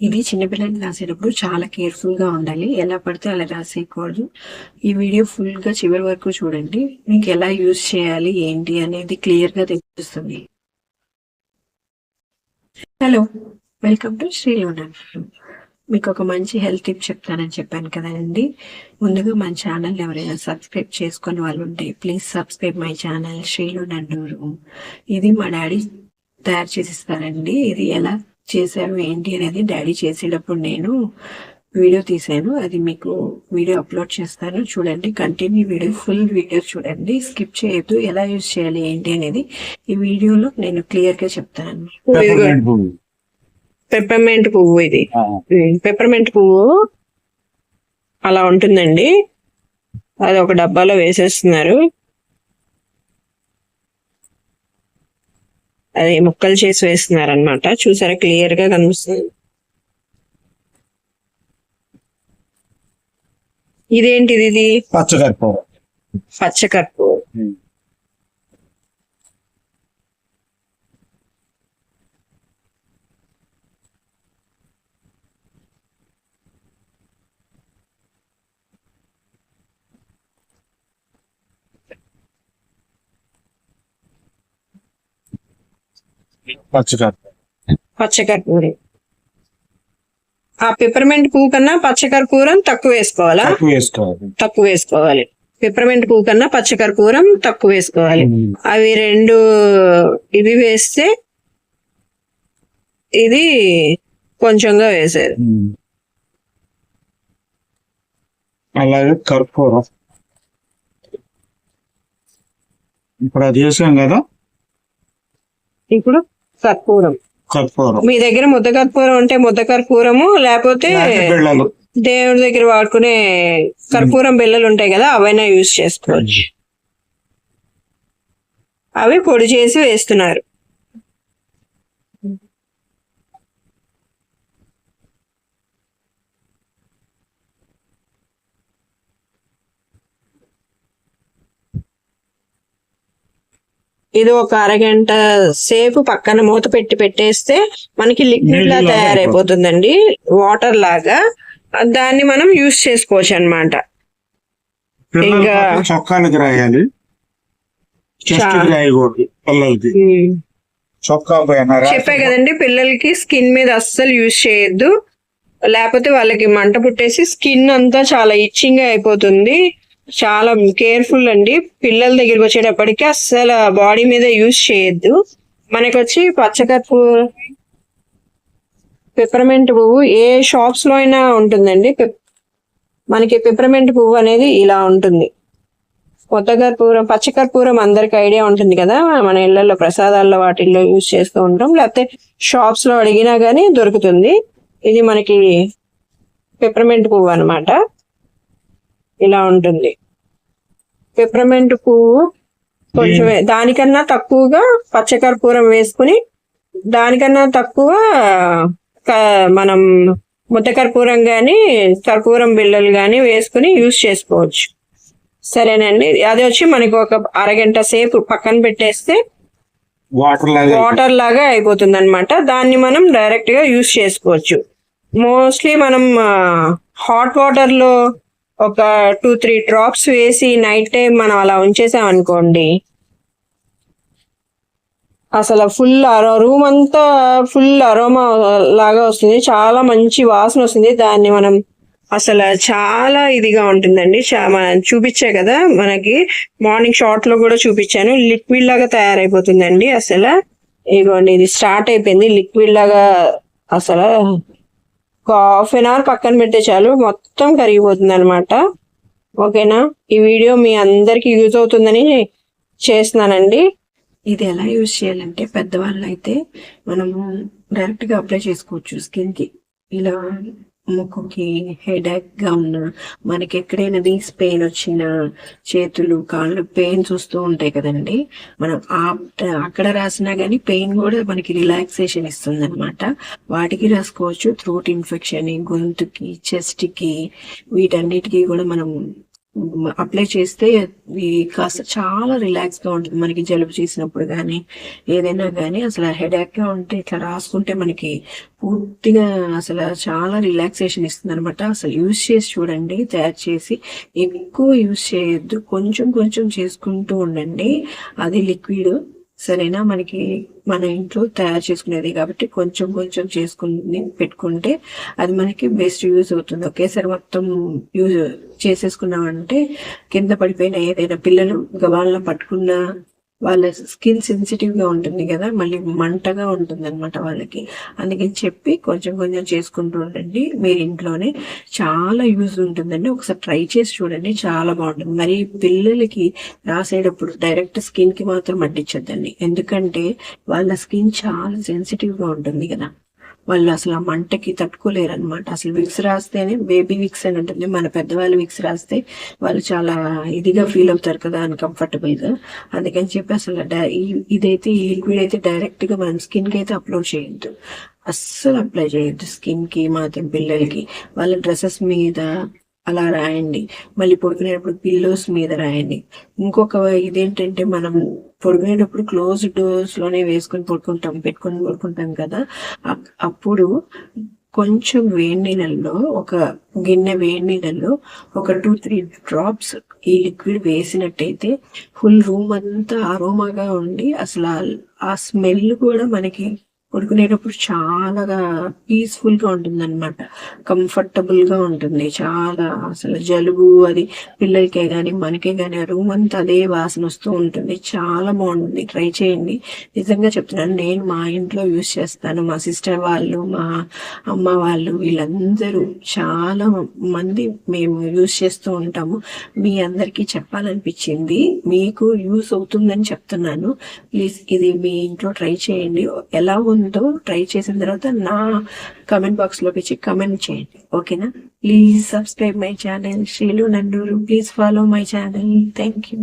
ఇది చిన్నపిల్లలకి రాసేటప్పుడు చాలా కేర్ఫుల్గా ఉండాలి. ఎలా పడితే అలా రాసేయకూడదు. ఈ వీడియో ఫుల్గా చివరి వరకు చూడండి. మీకు ఎలా యూజ్ చేయాలి ఏంటి అనేది క్లియర్గా తెలుస్తుంది. హలో వెల్కమ్ టు శ్రీలోనా మీకు ఒక మంచి హెల్త్ టిప్ చెప్తానని చెప్పాను కదండి. ముందుగా మన ఛానల్ ఎవరైనా సబ్స్క్రైబ్ చేసుకుని వాళ్ళు ఉంటే please subscribe my channel Srilu Nanduru ఇది మా డాడీ తయారు చేసిస్తారండి. ఇది ఎలా చేశారు ఏంటి అనేది డాడీ చేసేటప్పుడు నేను వీడియో తీసాను అది మీకు వీడియో అప్లోడ్ చేస్తాను. చూడండి కంటిన్యూ వీడియో ఫుల్ వీడియో చూడండి. స్కిప్ చేయొద్దు. ఎలా యూజ్ చేయాలి ఏంటి అనేది ఈ వీడియోలో నేను క్లియర్గా చెప్తాను. పెప్పర్మెంట్ పువ్వు. ఇది. పెప్పర్మెంట్ పువ్వు అలా ఉంటుందండి. అది ఒక డబ్బాలో వేసేస్తున్నారు. అది ముక్కలు చేసి వేస్తున్నారు అనమాట చూసారా? క్లియర్గా కనిపిస్తుంది. ఇదేంటిది ఇది? పచ్చకర్పూరం. పచ్చకర్పూరం పచ్చకర్పూరం. ఆ పెప్పర్మెంట్ పువ్వు కన్నా పచ్చకర్పూరం తక్కువ వేసుకోవాలా? తక్కువ వేసుకోవాలి. పెప్పర్మెంట్ పువ్వు కన్నా పచ్చకర్పూరం తక్కువ వేసుకోవాలి. అవి రెండు ఇవి వేస్తే ఇది కొంచెంగా వేసేది. అలాగే కర్పూరం. ఇప్పుడు అది వేసాం కదా? ఇప్పుడు కర్పూరం. కర్పూరం. మీ దగ్గర ముద్ద కర్పూరం అంటే ముద్ద కర్పూరము లేకపోతే దేవుడి దగ్గర వాడుకునే కర్పూరం బిళ్ళలు ఉంటాయి కదా అవైనా యూజ్ చేసుకోవచ్చు. అవి పొడి చేసి వేస్తున్నారు. ఇది ఒక అరగంట సేపు పక్కన మూత పెట్టి పెట్టేస్తే మనకి లిక్విడ్ లా తయారైపోతుందండి. వాటర్ లాగా. దాన్ని మనం యూస్ చేసుకోవచ్చు అన్నమాట. పిల్లలు ఇంకా- చొక్కాలకి రాయాలి. చెప్పే కదండి పిల్లలకి స్కిన్ మీద అస్సలు యూజ్ చేయొద్దు. లేకపోతే వాళ్ళకి మంట పుట్టేసి స్కిన్ అంతా చాలా ఇచ్చింగ్ అయిపోతుంది. చాలా కేర్ఫుల్ అండి. పిల్లల దగ్గరికి వచ్చేటప్పటికి అస్సలు బాడీ మీద యూజ్ చేయొద్దు. మనకి వచ్చి పచ్చకర్పు పెప్పర్మెంట్ పువ్వు ఏ షాప్స్లో అయినా ఉంటుందండి. మనకి పెప్పర్మెంట్ పువ్వు అనేది ఇలా ఉంటుంది. కొత్త కర్పూరం పచ్చకర్పూరం అందరికి ఐడియా ఉంటుంది కదా. మన ఇళ్ళలో ప్రసాదాల్లో వాటిల్లో యూజ్ చేస్తూ ఉంటాం. లేకపోతే షాప్స్లో అడిగినా కానీ దొరుకుతుంది. ఇది మనకి పెప్పర్మెంట్ పువ్వు అనమాట ఇలా ఉంటుంది. పెప్పర్మెంట్ పువ్వు కొంచెం దానికన్నా తక్కువగా పచ్చ కర్పూరం వేసుకుని దానికన్నా తక్కువ మనం ముద్ద కర్పూరం గాని కర్పూరం బిళ్ళలు గాని వేసుకుని యూజ్ చేసుకోవచ్చు. సరేనండి. అది వచ్చి మనకి ఒక అరగంట సేపు పక్కన పెట్టేస్తే వాటర్ లాగా వాటర్ లాగా అయిపోతుంది అనమాట దాన్ని మనం డైరెక్ట్గా యూస్ చేసుకోవచ్చు. మోస్ట్లీ మనం హాట్ వాటర్లో ఒక టూ త్రీ డ్రాప్స్ వేసి నైట్ టైం మనం అలా ఉంచేసాం అనుకోండి. అసలు ఫుల్ అరో రూమ్ అంతా ఫుల్ అరోమా లాగా వస్తుంది. చాలా మంచి వాసన వస్తుంది. దాన్ని మనం అసలు చాలా ఇదిగా ఉంటుందండి. మనం చూపించే కదా మనకి. మార్నింగ్ షార్ట్లో కూడా చూపించాను. లిక్విడ్ లాగా తయారైపోతుందండి అసలు. ఇదిగోండి ఇది స్టార్ట్ అయిపోయింది. లిక్విడ్ లాగా అసలు ఒక హాఫ్ అన్ అవర్ పక్కన పెడితే చాలు మొత్తం కరిగిపోతుంది అనమాట ఓకేనా? ఈ వీడియో మీ అందరికి యూజ్ అవుతుందని చేస్తున్నానండి. ఇది ఎలా యూజ్ చేయాలంటే పెద్దవాళ్ళు అయితే మనము డైరెక్ట్గా అప్లై చేసుకోవచ్చు స్కిన్కి. ఇలా ముక్కుకి హెడేక్గా ఉన్న మనకి ఎక్కడైనా వీస్ పెయిన్ వచ్చిన చేతులు కాళ్ళు పెయిన్స్ వస్తూ ఉంటాయి కదండి. మనం ఆ- అక్కడ రాసినా గానీ పెయిన్ కూడా మనకి రిలాక్సేషన్ ఇస్తుంది అనమాట వాటికి రాసుకోవచ్చు. థ్రోట్ ఇన్ఫెక్షన్ గొంతుకి చెస్ట్కి వీటన్నిటికీ కూడా మనం అప్లై చేస్తే ఈ కాస్త చాలా రిలాక్స్గా ఉంటుంది. మనకి జలుబు చేసినప్పుడు కానీ ఏదైనా కానీ అసలు హెడేక్గా ఉంటే ఇట్లా రాసుకుంటే మనకి పూర్తిగా అసలు చాలా రిలాక్సేషన్ ఇస్తుంది అనమాట అసలు యూజ్ చేసి చూడండి తయారు చేసి ఎక్కువ యూజ్ చేయొద్దు. కొంచెం కొంచెం చేసుకుంటూ ఉండండి. అది లిక్విడ్ సరేనా? మనకి మన ఇంట్లో తయారు చేసుకునేది కాబట్టి కొంచెం కొంచెం చేసుకుని పెట్టుకుంటే అది మనకి బెస్ట్ యూజ్ అవుతుంది. ఒకేసారి మొత్తం యూజ్ చేసేసుకున్నామంటే కింద పడిపోయిన ఏదైనా పిల్లలు గవాళ్ళ పట్టుకున్న వాళ్ళ స్కిన్ సెన్సిటివ్గా ఉంటుంది కదా మళ్ళీ మంటగా ఉంటుంది అనమాట వాళ్ళకి. అందుకని చెప్పి కొంచెం కొంచెం చేసుకుంటూ ఉండండి. మీరు ఇంట్లోనే చాలా యూజ్ ఉంటుందండి. ఒకసారి ట్రై చేసి చూడండి చాలా బాగుంటుంది. మరి పిల్లలకి రాసేటప్పుడు డైరెక్ట్ స్కిన్కి మాత్రం అడ్డించొద్దండి ఎందుకంటే వాళ్ళ స్కిన్ చాలా సెన్సిటివ్గా ఉంటుంది కదా. వాళ్ళు అసలు ఆ మంటకి తట్టుకోలేరు అనమాట అసలు విక్స్ రాస్తేనే బేబీ విక్స్ అని ఉంటుంది మన పెద్దవాళ్ళు విక్స్ రాస్తే వాళ్ళు చాలా ఇదిగా ఫీల్ అవుతారు కదా అన్కంఫర్టబుల్గా అందుకని చెప్పి అసలు ఇదైతే ఈ లిక్విడ్ అయితే డైరెక్ట్గా మనం స్కిన్కి అయితే అప్లోడ్ చేయొద్దు. అస్సలు అప్లై చేయొద్దు స్కిన్కి మాత్రం పిల్లలకి. వాళ్ళ డ్రెస్సెస్ మీద అలా రాయండి. మళ్ళీ పడుకునేటప్పుడు పిల్లోస్ మీద రాయండి. ఇంకొక ఇదేంటంటే మనం పడుకునేటప్పుడు క్లోజ్ డోర్స్లోనే వేసుకొని పడుకుంటాం పెట్టుకొని పడుకుంటాం కదా. అప్పుడు కొంచెం వేడి నీళ్ళల్లో ఒక గిన్నె వేడి నీళ్ళల్లో ఒక టూ త్రీ డ్రాప్స్ ఈ లిక్విడ్ వేసినట్టయితే ఫుల్ రూమ్ అంతా అరోమాగా ఉండి అసలు ఆ స్మెల్ కూడా మనకి పడుకునేటప్పుడు చాలా పీస్ఫుల్గా ఉంటుంది అనమాట ఉంటుంది. చాలా అసలు జలుబు అది పిల్లలకే కానీ మనకే కానీ ఆ రూమ్ అంతా అదే వాసన వస్తూ ఉంటుంది. చాలా బాగుంటుంది. ట్రై చేయండి. నిజంగా చెప్తున్నాను నేను మా ఇంట్లో యూస్ చేస్తాను. మా సిస్టర్ వాళ్ళు మా అమ్మ వాళ్ళు వీళ్ళందరూ చాలా మంది మేము యూస్ చేస్తూ ఉంటాము. మీ అందరికీ చెప్పాలనిపించింది. మీకు యూస్ అవుతుందని చెప్తున్నాను. ప్లీజ్ ఇది మీ ఇంట్లో ట్రై చేయండి. ఎలా ఉంది ట్రై చేసిన తర్వాత నా కమెంట్ బాక్స్లోకి వచ్చి కమెంట్ చేయండి. ఓకేనా? Please subscribe my channel Srilu Nannuru please follow my channel thank you